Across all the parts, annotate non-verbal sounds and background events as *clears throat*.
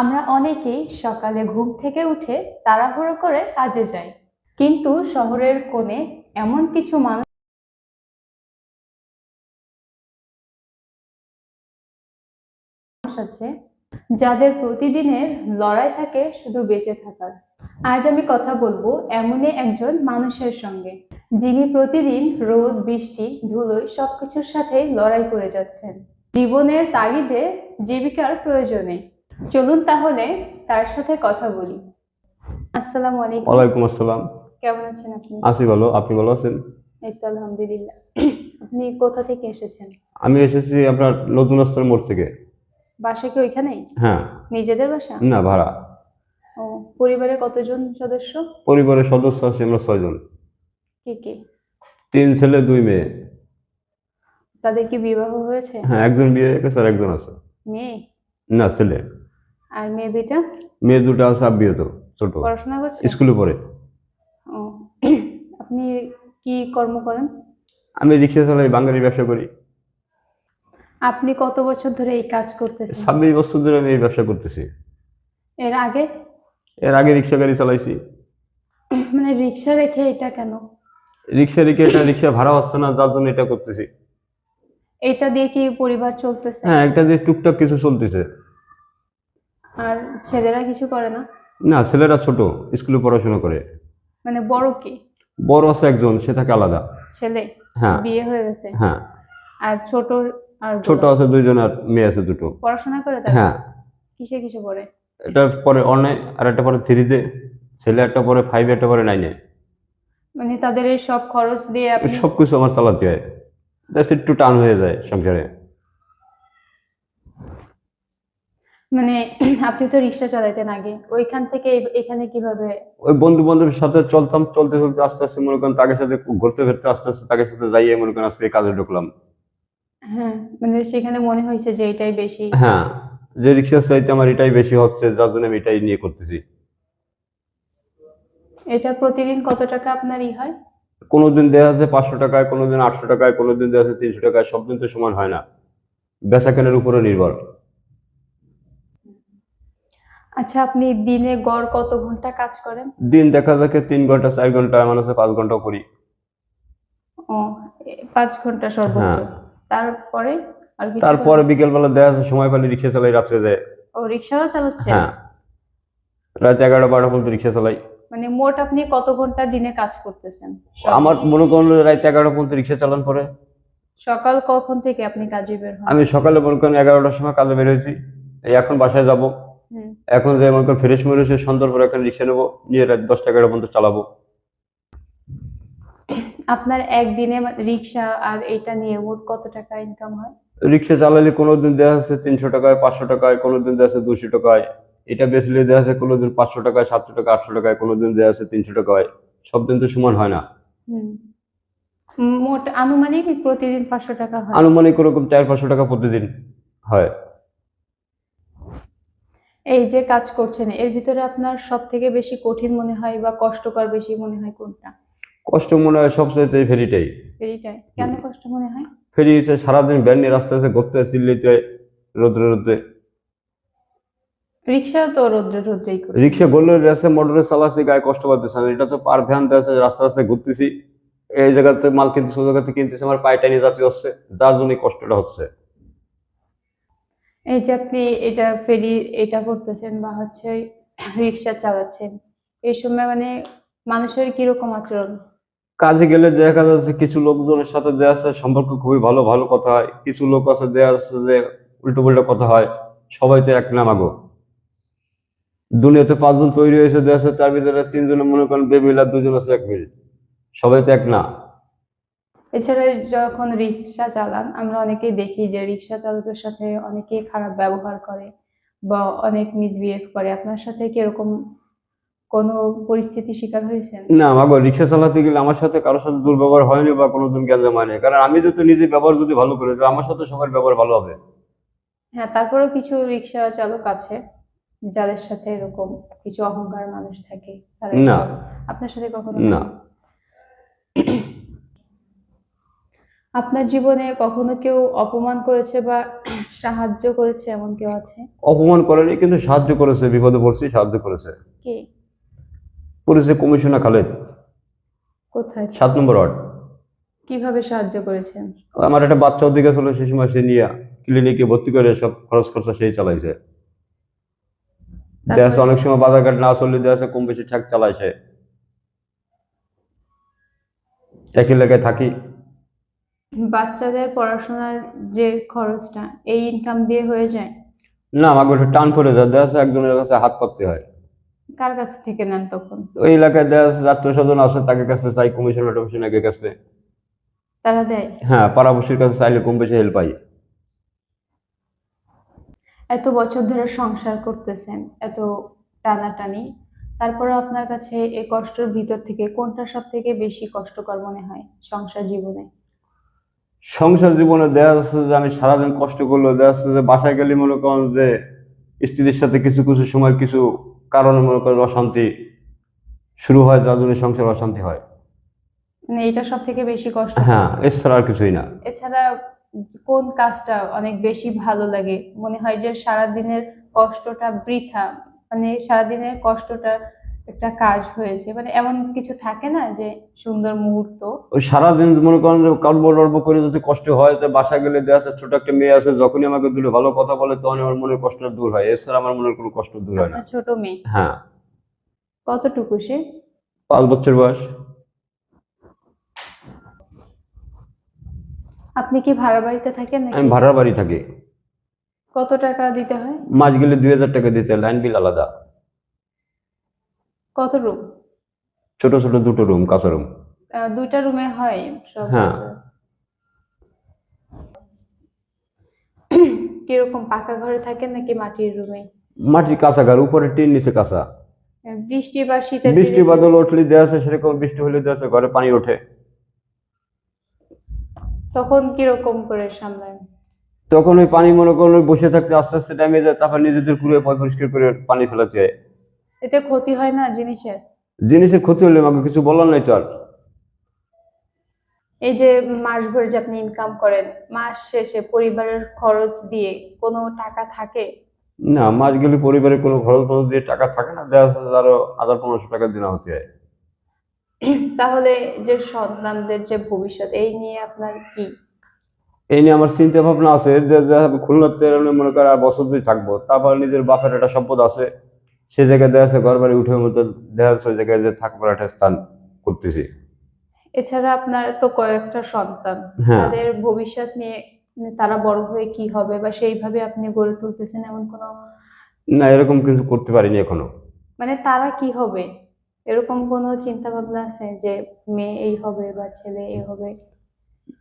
আমরা অনেকেই সকালে ঘুম থেকে উঠে তাড়াহুড়ো করে কাজে যাই। কিন্তু শহরের কোণে এমন কিছু মানুষ আছে যাদের প্রতিদিনের লড়াই থাকে শুধু বেঁচে থাকার। আজ আমি কথা বলব এমনই একজন মানুষের সঙ্গে, যিনি প্রতিদিন রোদ, বৃষ্টি, ধুলোয় সবকিছুর সাথে লড়াই করে যাচ্ছেন। জীবনের তাগিদে জীবিকার প্রয়োজনে। চলুন তাহলে তার সাথে কথা বলি। আসসালামু আলাইকুম। ওয়ালাইকুম আসসালাম। কেমন আছেন আপনি? আছি ভালো। আপনি ভালো আছেন? এই তো আলহামদুলিল্লাহ। আপনি কোথা থেকে এসেছেন? আমি এসেছি আপনার নতুন রাস্তার মোড় থেকে। বাসা কি ওইখানেই হ্যাঁ। নিজেদের বাসা? না ভাড়া। ও পরিবারে কতজন সদস্য? পরিবারের সদস্য আছে আমরা ছয়জন কি কি? তিন ছেলে দুই মেয়ে। তাদের কি বিবাহ হয়েছে? হ্যাঁ একজন বিয়ে গেছে আর একজন আছে। মেয়ে? না ছেলে। আর মেয়ে দুইটা? মেয়ে দুটো আছে তো ছোট। পড়াশোনা করছে? স্কুলে পড়ে। ও *clears throat* আপনি কি কর্ম করেন? আমি রিক্সা চালাই বাঙালি ব্যবসা করি। আপনি কত বছর ধরে এই কাজ করতেছেন? ছাব্বিশ বছর ধরে আমি এই ব্যবসা করতেছি। এর আগে? এর আগে রিক্সা গাড়ি চালাইছি। *clears throat* মানে রিক্সা রেখে এটা কেন? রিক্সা রেখে এটা রিক্সা ভাড়া হচ্ছে না যার জন্য এটা করতেছি। এটা দিয়ে কি পরিবার চলতেছে? হ্যাঁ একটা দিয়ে টুকটাক কিছু চলতেছে। আর ছেলেরা কিছু করে না? না ছেলেরা ছোট স্কুলে পড়াশোনা করে। মানে বড় কি? বড় আছে একজন সে থাকে আলাদা। ছেলে? হ্যাঁ। বিয়ে হয়ে গেছে? হ্যাঁ। আর ছোট আর ছোট আছে দুইজন আর মেয়ে আছে দুটো। পড়াশোনা করে তারা? হ্যাঁ। কিসে কিসে পড়ে? এটা পরে অনে আর একটা পরে থ্রিতে ছেলে একটা পরে ফাইভ একটা পরে নাইনে মানে তাদের এই সব খরচ দিয়ে আপনি সব কিছু আমার চালাতে হয়। ব্যাস একটু টান হয়ে যায় সংসারে। মানে আপনি তো রিক্সা চালাইতেন আগে ওইখান থেকে এখানে কীভাবে? ওই বন্ধু বান্ধবের সাথে চলতাম চলতে চলতে আস্তে আস্তে মনে করেন তাদের সাথে ঘুরতে ফিরতে আস্তে আস্তে তাদের সাথে যাইয়ে মনে করেন আজকে কাজে ঢুকলাম। হ্যাঁ মানে সেখানে মনে হয়েছে যে এটাই বেশি। হ্যাঁ যে রিক্সা চাইতে আমার এটাই বেশি হচ্ছে যার জন্য আমি এটাই নিয়ে করতেছি। এটা প্রতিদিন কত টাকা আপনার ই হয়? কোনোদিন দেওয়া আছে পাঁচশো টাকায় কোনোদিন আটশো টাকায় কোনোদিন দেওয়া আছে তিনশো টাকায় সব দিন তো সমান হয় না। বেচা কেনার উপরে নির্ভর। আচ্ছা আপনি দিনে গড় কত ঘণ্টা কাজ করেন? দিন দেখা যাকে তিন ঘণ্টা চার ঘণ্টা এমন আছে পাঁচ ঘন্টাও করি। ও পাঁচ ঘণ্টা সর্বোচ্চ। হ্যাঁ। তারপরে আর কিছু তারপরে করেন? বিকেলবেলা দেখা যাচ্ছে সময় পেলে রিক্সা চালাই রাত্রে যায়। ও রিক্সাও চালাচ্ছেন? হ্যাঁ। রাত এগারোটা বারোটা পর্যন্ত রিক্সা চালাই। মানে মোট আপনি কত ঘণ্টা দিনে কাজ করতেছেন? আমার মনে করেন রাত এগারোটা পর্যন্ত রিক্সা চালান পরে। সকাল কখন থেকে আপনি কাজে বের হন? আমি সকালে মনে করেন এগারোটার সময় কাজে বের হয়েছি। এই এখন বাসায় যাব। এখন যে মনে করেন ফ্রেশ মরে এসে সন্ধ্যার পরে এখন রিক্সা নেব নিয়ে রাত দশটা এগারোটা পর্যন্ত চালাবো। আপনার একদিনে রিক্সা আর এটা নিয়ে মোট কত টাকা ইনকাম হয়? রিক্সা চালালে কোনোদিন দেওয়া যাচ্ছে তিনশো টাকায় পাঁচশো টাকায় কোনোদিন দেওয়া যাচ্ছে দুশো টাকায়। এটা বেচলে দেওয়া যাচ্ছে কোনোদিন পাঁচশো টাকায় সাতশো টাকা আটশো টাকায় কোনোদিন দেওয়া যাচ্ছে তিনশো টাকায়। সব দিন তো সমান হয় না। হুম। মোট আনুমানিক প্রতিদিন পাঁচশো টাকা হয়। আনুমানিক ওরকম চার পাঁচশো টাকা প্রতিদিন হয়। এই যে কাজ করছেন এর ভিতরে আপনার সব থেকে বেশি কঠিন মনে হয় বা কষ্টকর বেশি মনে হয় কোনটা? কষ্ট মনে হয় সবচেয়ে ফেরিটাই। ফেরিটাই। কেন কষ্ট মনে হয়? ফেরি হচ্ছে সারাদিন ব্যান্ড নিয়ে রাস্তায় এসে ঘুরতে চিল্লিতে রোদ্রে রোদ্রে। রিক্সাও তো রোদ্রে রোদ্রেই করে। রিক্সা বললে রেসে মোটরে চালাচ্ছি গায়ে কষ্ট পাচ্তেছে না। এটা তো পার ভ্যান আছে রাস্তা রাস্তায় ঘুরতেছি। এই জায়গাতে মাল কিনতেছি ওই জায়গাতে কিনতেছি আমার পায়ে টাইনে যাতে হচ্ছে। যার জন্য কষ্টটা হচ্ছে। এই যে আপনি এটা ফেরি, এটা করতেছেন বা হচ্ছে রিক্সা চালাচ্ছেন, এই সময় মানে মানুষের কীরকম আচরণ? কাজে গেলে দেখা যাচ্ছে কিছু লোকজনের সাথে দেওয়া আছে সম্পর্ক খুবই ভালো ভালো কথা হয়। কিছু লোক আছে দেওয়া আছে যে উল্টো পাল্টা কথা হয়, সবাই তো এক নাম আগো দুনিয়াতে পাঁচজন তৈরি হয়েছে দেওয়া আছে তার ভিতরে তিনজনে মনে করেন বেবিল আর দুজন আছে এক মিল সবাই তো এক না। এছাড়া যখন রিক্সা চালান আমরা অনেকেই দেখি যে রিক্সা চালকের সাথে অনেকেই খারাপ ব্যবহার করে বা অনেক মিসবিহেভ করে আপনার সাথে কি এরকম কোনো পরিস্থিতি শিকার হয়েছেন না মাগো রিক্সা চালাতে গেলে আমার সাথে কারোর সাথে দুর্ব্যবহার হয়নি বা কোনোদিন গ্যাঞ্জাম হয়নি কারণ আমি যদি নিজে ব্যবহার যদি ভালো করি আমার সাথে সবার ব্যবহার ভালো হবে হ্যাঁ তারপরেও কিছু রিক্সা চালক আছে যাদের সাথে এরকম কিছু অহংকার মানুষ থাকে না। আপনার সাথে কখনো না। হয়নি? আপনার জীবনে কখনো কেউ অপমান করেছে বা সাহায্য করেছে এমন কেউ আছে? অপমান করেনি কিন্তু সাহায্য করেছে বিপদে পড়ছি সাহায্য করেছে। কে? করেছে কমিশনার খালেদ। কোথায়? সাত নম্বর ওয়ার্ড। কীভাবে সাহায্য করেছেন? আমার একটা বাচ্চা ওদিকে ছিল সেই সময় সে নিয়ে ক্লিনিকে ভর্তি করে সব খরচ খরচা সেই চালাইছে। যাচ্ছে অনেক সময় বাজার ঘাট না চললে যাচ্ছে কম বেশি ঠেক চালাইছে একই এলাকায় থাকি। বাচ্চাদের পড়াশোনার যে খরচটা এই ইনকাম দিয়ে হয়ে যায়? না আমাকে একটু টান পড়ে যায়। দেখা যাচ্ছে একজনের কাছে হাত পাততে হয়। কার কাছ থেকে নেন তখন? ওই এলাকায় দেখা যাচ্ছে আত্মীয় স্বজন আছে তাকে কাছে চাই কমিশনার টমিশনারের কাছে। তারা দেয়? হ্যাঁ পাড়াপড়শির কাছে চাইলে কম বেশি হেল্প পাই। এত বছর ধরে সংসার করতেছেন এত টানাটানি। তারপরে আপনার কাছে এই কষ্টের ভিতর থেকে কোনটা সব থেকে বেশি কষ্টকর মনে হয় সংসার জীবনে? সংসার জীবনে দেখা যাচ্ছে যে আমি সারাদিন কষ্ট করলেও দেখা যাচ্ছে যে বাসায় গেলে মনে করেন যে স্ত্রীর সাথে কিছু কিছু সময় কিছু কারণে মনে করেন অশান্তি শুরু হয় যার জন্য সংসার অশান্তি হয়। মানে এটা সব থেকে বেশি কষ্ট? হ্যাঁ এছাড়া আর কিছুই না। এছাড়া কোন কাজটা অনেক বেশি ভালো লাগে? মনে হয় যে সারাদিনের কষ্টটা বৃথা মানে সারাদিনের কষ্টটা একটা কাজ হয়েছে। মানে এমন কিছু থাকে না যে সুন্দর মুহূর্ত। ওই সারাদিন মনে করেন যে কার্ব টর্ব করে যদি কষ্ট হয় তো বাসা গেলে দেখা যাচ্ছে ছোট একটা মেয়ে আছে যখনই আমাকে দূরে ভালো কথা বলে তখন আমার মনের কষ্ট দূর হয়। এছাড়া আমার মনের কোনো কষ্ট দূর হয় না। ছোট মেয়ে? হ্যাঁ। কতটুকু সে? পাঁচ বছর বয়স। আপনি কি ভাড়া বাড়িতে থাকেন নাকি? আমি ভাড়া বাড়ি থাকি। কত টাকা দিতে হয়? মাস গেলে দুই হাজার টাকা দিতে হয়, লাইন বিল আলাদা। কত রুম? ছোট ছোট দুটো রুম কাঁচা রুম। দুইটা রুমে হয় সব হ্যাঁ। *clears throat* কীরকম পাকা ঘরে থাকেন নাকি মাটির রুমে? মাটির কাঁচা ঘর উপরে টিন নিচে কাঁচা। বৃষ্টি বা শীতের বৃষ্টি বাদল উঠলে দেওয়া আছে সেরকম বৃষ্টি হলে দেওয়া আছে ঘরে পানি ওঠে। তখন কীরকম করে সামলান? তখন ওই পানি মনে করুন বসে থাকতে আস্তে আস্তে টাইমে যায় তারপর নিজেদের কুড়ে পয় পরিষ্কার করে পানি ফেলাতে হয়। এতে ক্ষতি হয় না জিনিসের? জিনিসের ক্ষতি হলে আমাকে কিছু বলার নাই তো আর। এই যে মাস ভরে যে আপনি ইনকাম করেন মাস শেষে পরিবারের খরচ দিয়ে কোনো টাকা থাকে? না মাস গেলে পরিবারের কোনো খরচ খরচ দিয়ে টাকা থাকে না দেওয়া আছে আরও হাজার পনেরোশো টাকা দিনা হতে হয়। তাহলে যে সন্তানদের যে ভবিষ্যৎ এই নিয়ে আপনার কি? এই নিয়ে আমার চিন্তা ভাবনা আছে যে যে খুলনাতে মনে করেন আর বছর দুই থাকব তারপর নিজের বাপের একটা সম্পদ আছে। সে জায়গায় দেখা যাচ্ছে ঘর বাড়ি উঠে মতো দেখা যাচ্ছে ওই জায়গায় যে থাকবার একটা স্থান করতেছি। এছাড়া আপনার তো কয়েকটা সন্তান। হ্যাঁ। তাদের ভবিষ্যৎ নিয়ে তারা বড় হয়ে কি হবে বা সেইভাবে আপনি গড়ে তুলতেছেন এমন কোনো না এরকম কিছু করতে পারিনি এখনও। মানে তারা কি হবে? এরকম কোনো চিন্তা ভাবনা আছে যে মেয়ে এই হবে বা ছেলে এই হবে?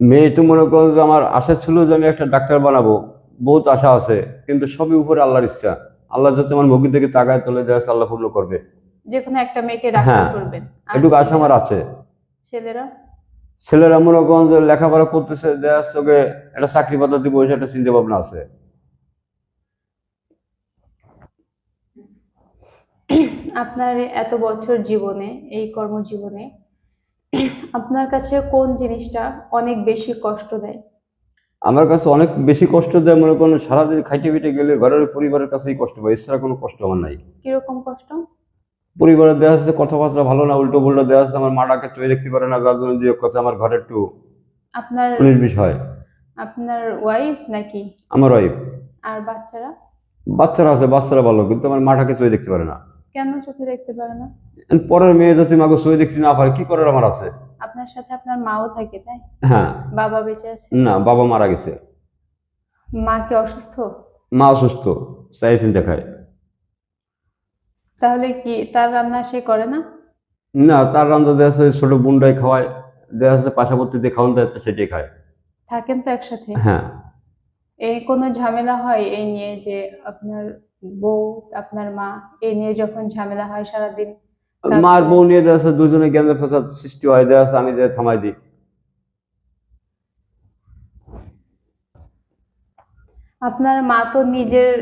মেয়ে তো মনে করো যে আমার আশা ছিল যে আমি একটা ডাক্তার বানাবো বহুত আশা আছে কিন্তু সবই উপরে আল্লাহর ইচ্ছা। আল্লাহ যাতে আমার মুখের দিকে তাকায় তোলে যাচ্ছে আল্লাহ পূর্ণ করবে। যে কোনো একটা মেয়েকে ডাক্তার হ্যাঁ, করবেন। এটুকু আশা আমার আছে। ছেলেরা? ছেলেরা মনে করেন যে লেখাপড়া করতেছে যাচ্ছে ওকে একটা চাকরি পাতা দিব একটা চিন্তা ভাবনা আছে। আপনার এত বছর জীবনে এই কর্মজীবনে আপনার কাছে কোন জিনিসটা অনেক বেশি কষ্ট দেয়? আমার কাছে অনেক বেশি কষ্ট দেয় মনে করেন সারাদিন খাইটে পিটে গেলে ঘরের পরিবারের কাছেই কষ্ট পাই এছাড়া কোনো কষ্ট আমার নাই। কীরকম কষ্ট? পরিবারের দেওয়া যাচ্ছে কথাবার্তা ভালো না উল্টো পুল্টো দেওয়া আছে আমার মাটাকে চয়ে দেখতে পারে না যার জন্য যে কথা আমার ঘরে একটু আপনার বিশ হয়। আপনার ওয়াইফ নাকি? আমার ওয়াইফ আর বাচ্চারা? বাচ্চারা আছে বাচ্চারা ভালো কিন্তু আমার মাটাকে চয়ে দেখতে পারে না। কেন চোখে দেখতে পারে না? পরের মেয়ে যদি মাকে চয়ে দেখতে না পারে কি করার আমার আছে? আপনার সাথে আপনার মাও থাকে তাই? হ্যাঁ। বাবা বেঁচে আছে? না বাবা মারা গেছে। মা কি অসুস্থ? মা অসুস্থ চাই চিন্তা খায়। তাহলে কি তার রান্না সে করে না? না তার রান্না দেওয়া আছে ছোট বুন্ডাই খাওয়ায় দেওয়া আছে পাশাপাশিতে খাওয়ান দেয় সেটাই খায়। থাকেন তো একসাথে? হ্যাঁ। এই কোনো ঝামেলা হয় এই নিয়ে যে আপনার বউ আপনার মা এই নিয়ে যখন ঝামেলা হয় সারাদিন? মার বউ নিয়ে দেওয়া আছে দুজনে জ্ঞানের ফসাদ সৃষ্টি হয় দেওয়া আছে আমি যে থামাই দিই। আপনার মা তো নিজের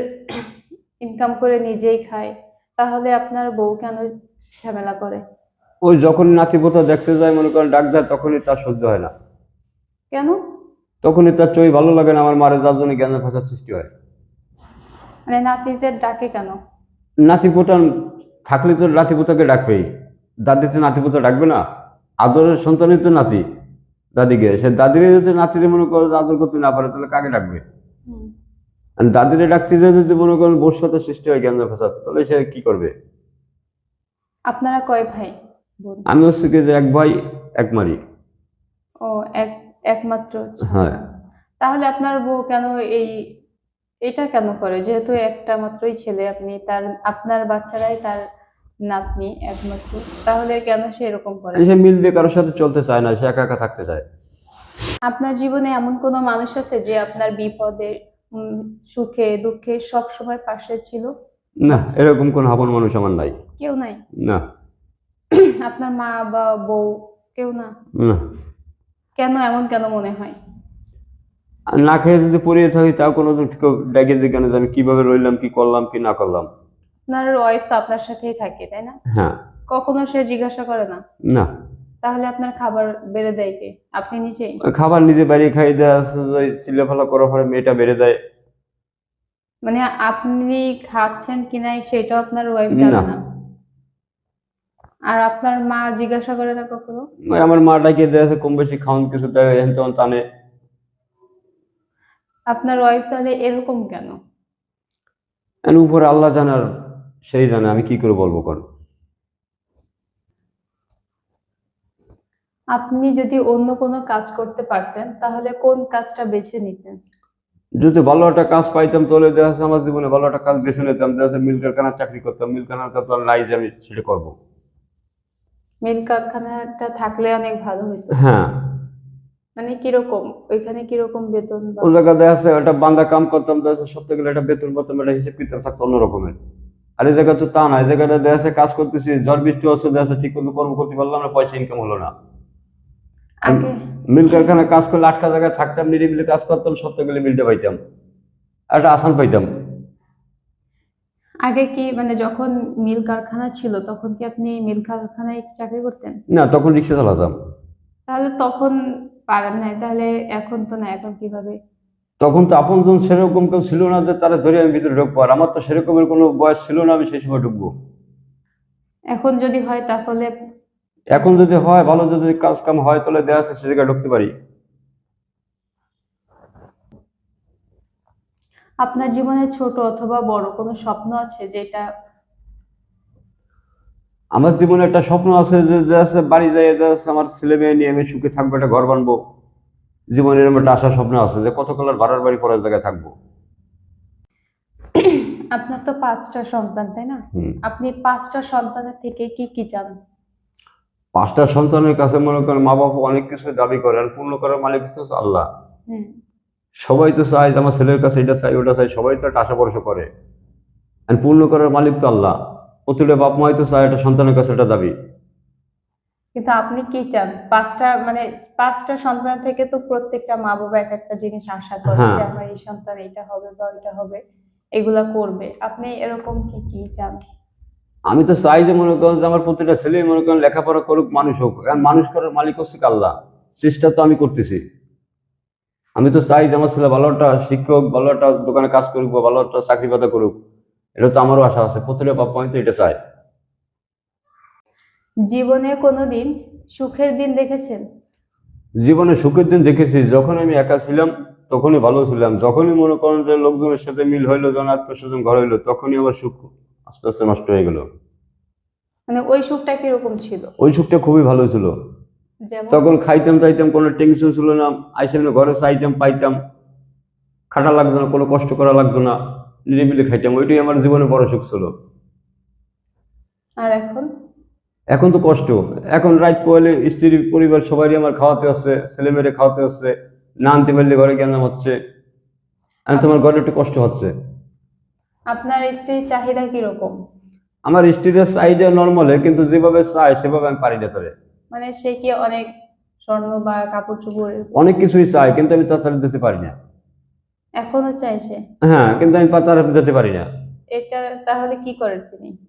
ইনকাম করে নিজেই খায় তাহলে আপনার বউ কেন ঝামেলা করে? ওই যখন নাতি পোতা দেখতে যায় মনে করেন ডাক দেয় তখনই তার সহ্য হয় না। কেন? তখনই তার চই ভালো লাগে না আমার মারে যার জন্য জ্ঞান ভাষার সৃষ্টি হয়। মানে নাতিদের ডাকে কেন? নাতিপোতা থাকলে তো নাতিপুতাকে ডাকবেই দাদিতে নাতিপোতা ডাকবে না। আদরের সন্তানই তো নাতি। দাদিকে সে দাদিরে যদি নাতিরে মনে করো আদর করতে না পারে তাহলে কাকে ডাকবে? আর দাদিরে ডাকতে যদি মনে করেন বসত সৃষ্টি হয় জ্ঞান ভাষা তাহলে সে কি করবে? আপনারা কয় ভাই আমি হচ্ছে কি যে এক ভাই এক মারি। ও এক একমাত্র হ্যাঁ। তাহলে আপনার বউ কেন এই এটা কেন করে? যেহেতু একটা মাত্রই ছেলে আপনি তার আপনার বাচ্চারাই তার নাতনি একমাত্র। তাহলে কেন সে এরকম করে? সে মিল দিয়ে কারোর সাথে চলতে চায় না সে একা একা থাকতে চায়। আপনার জীবনে এমন কোনো মানুষ আছে যে আপনার বিপদে সুখে দুঃখে সব সময় পাশে ছিল? না এরকম কোন হাবন মানুষ আমার নাই। কেউ নাই? না। *clears throat* আপনার মা বা বউ কেউ না? না। কেন এমন কেন মনে হয়? না খেয়ে যদি পড়িয়ে থাকি তাও কোনো কেউ ডেকে কেন আমি কীভাবে রইলাম কি করলাম কি না করলাম। আপনার ওয়াইফ তো আপনার সাথেই থাকে তাই না? হ্যাঁ। কখনো সে জিজ্ঞাসা করে না? না। তাহলে আপনার খাবার বেড়ে দেয় কে? আপনি নিজেই? খাবার নিজে বাড়ি খাই দেয় সিলে ফেলা করার পরে মেয়েটা বেড়ে দেয়। মানে আপনি খাচ্ছেন কিনা সেটাও আপনার ওয়াইফ জানে না। আর আপনার মা জিজ্ঞাসা করে না কখনো? আমার মা ডাকে দেয় আছে কম বেশি খাওয়ান কিছু দেয় এখান তেমন টানে আপনার ওয়াইফ তাহলে এরকম কেন? উপরে আল্লাহ জানার সেই জানে আমি কি করে বলব কোন? আপনি যদি অন্য কোনো কাজ করতে পারতেন তাহলে কোন কাজটা বেছে নিতেন? যদি ভালো একটা কাজ পাইতাম তাহলে দেখা যাচ্ছে আমার জীবনে ভালো একটা কাজ বেছে নিতাম। দেখা যাচ্ছে মিল কারখানার চাকরি করতাম মিল কারখানাটা তো নাই যে আমি সেটা করব। মিল কারখানাটা থাকলে অনেক ভালো হতো হ্যাঁ। মানে কীরকম? ওইখানে কীরকম বেতন ওই জায়গায় দেখা যাচ্ছে একটা বান্দা কাম করতাম দেখা যাচ্ছে সপ্তাহে গেলে একটা বেতন পাতাম একটা হিসেব কিতাব থাকতো অন্য রকমের আর এই জায়গা তো তা না এই জায়গাটা যাচ্ছে কাজ করতেছি ঝড় বৃষ্টি হচ্ছে দেশে ঠিক মতো কর্ম করতে পারলাম না পয়সা ইনকাম হলো না। মিল কারখানায় কাজ করলে আটকা জায়গায় থাকতাম নিরিবিলি কাজ করতাম সপ্তাহে গেলে মিলতে পাইতাম একটা আসান পাইতাম। আগে কি মানে যখন মিল কারখানা ছিল তখন কি আপনি মিল কারখানায় চাকরি করতেন? না তখন রিক্সা চালাতাম। তাহলে তখন পারেন নাই তাহলে এখন তো না এখন কীভাবে? তখন তো আপনজন সেরকম কেউ ছিল না যে তারা ধরে আমি ভিতরে ঢুকবো। আর আমার তো সেরকমের কোনো বয়স ছিল না আমি সেই সময় ঢুকবো। এখন যদি হয় তাহলে? এখন যদি হয় ভালো যদি কাজ কাম হয় তাহলে দেখা আছে সে জায়গায় ঢুকতে পারি। আপনার জীবনে ছোট অথবা বড় কোনো স্বপ্ন আছে যেটা? আমার জীবনে একটা স্বপ্ন আছে যে বাড়ি যাই আমার ছেলে মেয়ে নিয়ে আমি সুখে থাকব একটা ঘর বানবো। জীবনের এরকম একটা আশা স্বপ্ন আছে যে কত কালার ভাড়ার বাড়ি পরের জায়গায় থাকব? আপনার তো পাঁচটা সন্তান তাই না? আপনি পাঁচটা সন্তানের থেকে কি কি চান? পাঁচটা সন্তানের কাছে মনে করেন মা বাবা অনেক কিছু দাবি করে আর পূর্ণ করার মালিক হচ্ছে আল্লাহ। হুম। সবাই তো চায় আমার ছেলের কাছে এটা চাই ওটা চাই সবাই তো একটা আশা ভরসা করে। আর পূর্ণ করার মালিক তো আল্লাহ। প্রতিটা বাপ মাই তো চায় একটা সন্তানের কাছে একটা দাবি। কিন্তু আপনি কি চান? পাঁচটা মানে পাঁচটা সন্তান থেকে তো প্রত্যেকটা মা বাবা এক একটা জিনিস আশা করে হ্যাঁ। যে আমার এই সন্তান এটা হবে বা ওইটা হবে। এগুলা করবে। আপনি এরকম কি কি চান? আমি তো চাই যে মনে করেন আমার প্রতিটা ছেলে মনে করেন লেখাপড়া করুক মানুষ হোক। কারণ মানুষ করার মালিক হচ্ছে আল্লাহ? চেষ্টা তো আমি করতেছি। আমি তো চাই যে আমার ছেলে ভালো একটা শিক্ষক ভালো একটা দোকানে কাজ করুক বা ভালো একটা চাকরি পাতা করুক। এটা তো আমারও আশা আছে। প্রতিটা বাপ মাই তো এটা চায়। জীবনে কোনোদিন সুখের দিন দেখেছেন? জীবনে সুখের দিন দেখেছি। যখন আমি একা ছিলাম তখনই ভালো ছিলাম। যখনই মনে করেন যে লোকজনের সাথে মিল হইল যখন আত্মীয় স্বজন ঘর হইল তখনই আমার সুখ আস্তে আস্তে নষ্ট হয়ে গেল। মানে ওই সুখটা কীরকম ছিল? ওই সুখটা খুবই ভালো ছিল। তখন খাইতাম টাইতাম কোনো টেনশন ছিল না। আইসে এমনি ঘরে চাইতাম পাইতাম। খাটা লাগতো না কোনো কষ্ট করা লাগতো না। নিরিবিলি খাইতাম। ওইটাই আমার জীবনে বড় সুখ ছিল। আর এখন? এখন তো কষ্ট। এখন রাত পোয়ালে স্ত্রী পরিবার সবারই আমার খাওয়াতে হচ্ছে ছেলে মেয়েরে খাওয়াতে হচ্ছে না আনতে পারলে ঘরে গ্যাঞ্জাম হচ্ছে। আর তোমার ঘরে একটু কষ্ট হচ্ছে। আপনার স্ত্রীর চাহিদা কীরকম? আমার স্ত্রীর চাহিদা নর্মালে কিন্তু যেভাবে চায় সেভাবে আমি পারি না তাদের মানে সে কি অনেক স্বর্ণ বা কাপড় চোপড়? অনেক কিছুই চায় কিন্তু আমি তাছাড়া দিতে পারি না। এখনও চাইছে হ্যাঁ কিন্তু আমি তাছাড়া দিতে পারি না। এটা তাহলে কি করে তিনি আর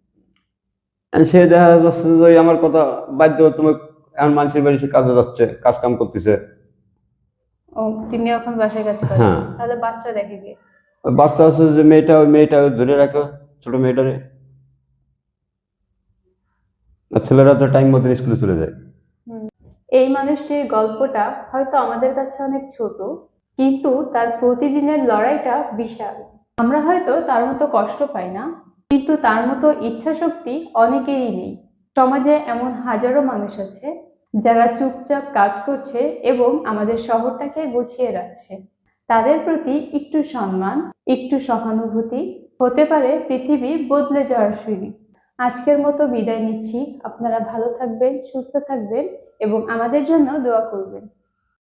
সে দেখা যাচ্ছে যে আমার কথা বাধ্য তুমি এখন মানুষের বাড়ি সে কাজে যাচ্ছে কাজ কাম করতেছে। ও তিনি এখন বাসায় কাজ করেন? হ্যাঁ। তাহলে বাচ্চা দেখে বাচ্চা আছে যে মেয়েটা ওই মেয়েটা ধরে রাখো ছোট মেয়েটারে আর ছেলেরা তো টাইম মতন স্কুলে চলে যায়। এই মানুষটির গল্পটা হয়তো আমাদের কাছে অনেক ছোট কিন্তু তার প্রতিদিনের লড়াইটা বিশাল। আমরা হয়তো তার মতো কষ্ট পাই না কিন্তু তার মতো ইচ্ছা শক্তি অনেকেরই নেই। সমাজে এমন হাজারো মানুষ আছে, যারা চুপচাপ কাজ করছে এবং আমাদের শহরটাকে গুছিয়ে রাখছে। তাদের প্রতি একটু সম্মান, একটু সহানুভূতি হতে পারে পৃথিবী বদলে যাওয়ার সিঁড়ি। আজকের মতো বিদায় নিচ্ছি। আপনারা ভালো থাকবেন, সুস্থ থাকবেন এবং আমাদের জন্য দোয়া করবেন।